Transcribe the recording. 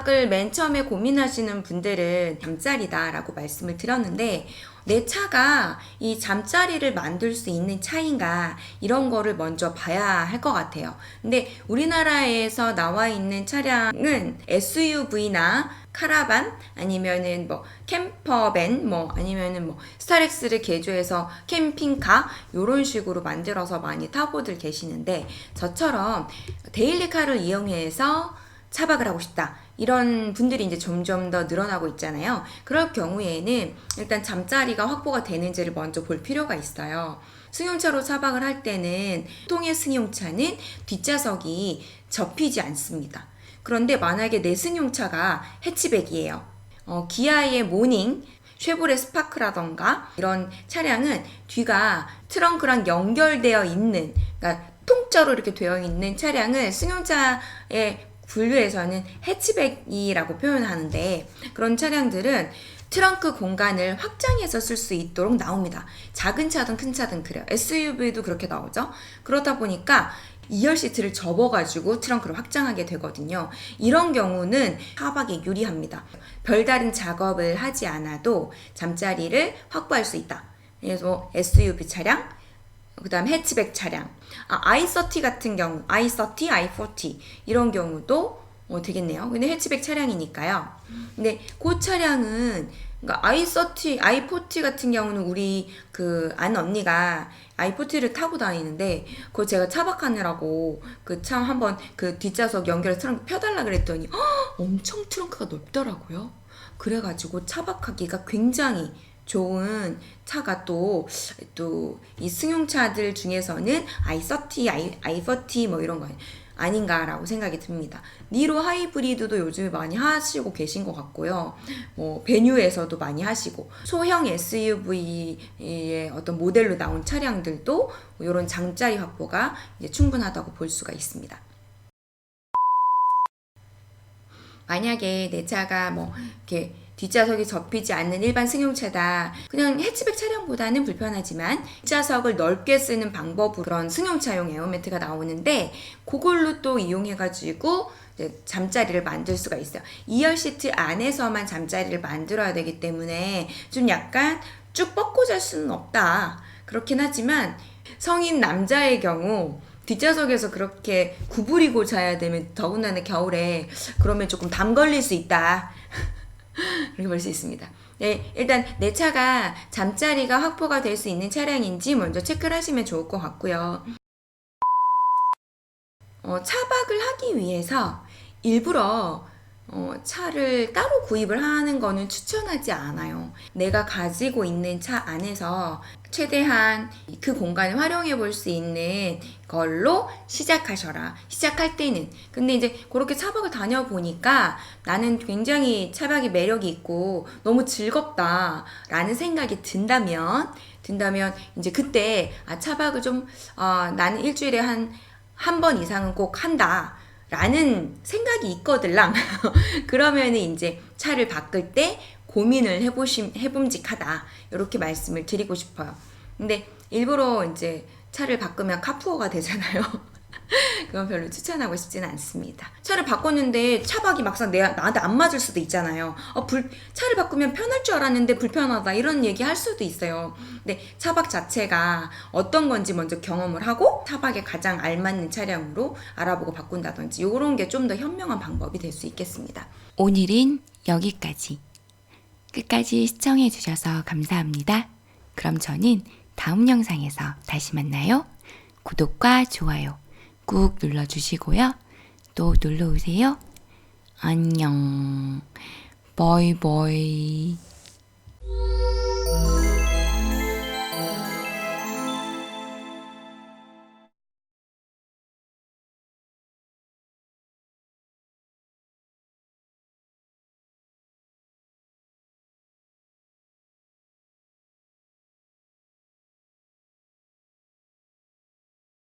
차박을 맨 처음에 고민하시는 분들은 잠자리다라고 말씀을 드렸는데 내 차가 이 잠자리를 만들 수 있는 차인가 이런 거를 먼저 봐야 할 것 같아요. 근데 우리나라에서 나와 있는 차량은 SUV나 카라반 아니면은 뭐 캠퍼밴 뭐 아니면은 뭐 스타렉스를 개조해서 캠핑카 요런 식으로 만들어서 많이 타고들 계시는데 저처럼 데일리카를 이용해서 차박을 하고 싶다. 이런 분들이 이제 점점 더 늘어나고 있잖아요. 그럴 경우에는 일단 잠자리가 확보가 되는지를 먼저 볼 필요가 있어요. 승용차로 차박을 할 때는 통의 승용차는 뒷좌석이 접히지 않습니다. 그런데 만약에 내 승용차가 해치백이에요. 어, 기아의 모닝, 쉐보레 스파크라던가 이런 차량은 뒤가 트렁크랑 연결되어 있는, 그러니까 통째로 이렇게 되어 있는 차량을 승용차에 분류해서는 해치백이라고 표현하는데 그런 차량들은 트렁크 공간을 확장해서 쓸 수 있도록 나옵니다. 작은 차든 큰 차든 그래요. SUV도 그렇게 나오죠. 그러다 보니까 2열 시트를 접어가지고 트렁크를 확장하게 되거든요. 이런 경우는 차박에 유리합니다. 별다른 작업을 하지 않아도 잠자리를 확보할 수 있다. 그래서 SUV 차량, 그 다음 해치백 차량, 아, i30 같은 경우, i30, i40 이런 경우도 어, 되겠네요. 근데 해치백 차량이니까요. 근데 그 차량은 그러니까 i30, i40 같은 경우는 우리 그 아는 언니가 i40를 타고 다니는데 그거 제가 차박하느라고 그 참 한번 그 뒷좌석 연결 트렁크 펴달라 그랬더니 헉, 엄청 트렁크가 넓더라고요. 그래가지고 차박하기가 굉장히 좋은 차가 또 또 이 승용차들 중에서는 i30, i, i40 뭐 이런 거 아닌가라고 생각이 듭니다. 니로 하이브리드도 요즘에 많이 하시고 계신 것 같고요. 뭐 베뉴에서도 많이 하시고 소형 SUV의 어떤 모델로 나온 차량들도 이런 장자리 확보가 충분하다고 볼 수가 있습니다. 만약에 내 차가 뭐 이렇게 뒷좌석이 접히지 않는 일반 승용차다. 그냥 해치백 차량보다는 불편하지만 뒷좌석을 넓게 쓰는 방법으로 그런 승용차용 에어매트가 나오는데 그걸로 또 이용해가지고 잠자리를 만들 수가 있어요. 2열 시트 안에서만 잠자리를 만들어야 되기 때문에 좀 약간 쭉 뻗고 잘 수는 없다. 그렇긴 하지만 성인 남자의 경우 뒷좌석에서 그렇게 구부리고 자야 되면 더군다나 겨울에 그러면 조금 담 걸릴 수 있다. 그렇게 볼 수 있습니다. 네, 일단 내 차가 잠자리가 확보가 될 수 있는 차량인지 먼저 체크를 하시면 좋을 것 같고요. 어, 차박을 하기 위해서 일부러 어, 차를 따로 구입을 하는 거는 추천하지 않아요. 내가 가지고 있는 차 안에서 최대한 그 공간을 활용해 볼 수 있는 걸로 시작하셔라. 시작할 때는. 근데 이제 그렇게 차박을 다녀보니까 나는 굉장히 차박이 매력이 있고 너무 즐겁다. 라는 생각이 든다면, 든다면 이제 그때 아, 차박을 좀, 어, 나는 일주일에 한, 한 번 이상은 꼭 한다. 라는 생각이 있거들랑 그러면은 이제 차를 바꿀 때 고민을 해보심 해봄직하다 이렇게 말씀을 드리고 싶어요. 근데 일부러 이제 차를 바꾸면 카푸어가 되잖아요. 그건 별로 추천하고 싶지는 않습니다. 차를 바꿨는데 차박이 막상 내, 나한테 안 맞을 수도 있잖아요. 어, 불, 차를 바꾸면 편할 줄 알았는데 불편하다 이런 얘기 할 수도 있어요. 근데 차박 자체가 어떤 건지 먼저 경험을 하고 차박에 가장 알맞는 차량으로 알아보고 바꾼다든지 이런 게 좀 더 현명한 방법이 될 수 있겠습니다. 오늘은 여기까지. 끝까지 시청해주셔서 감사합니다. 그럼 저는 다음 영상에서 다시 만나요. 구독과 좋아요 꾹 눌러주시고요. 또 놀러오세요. 안녕. 버이버이.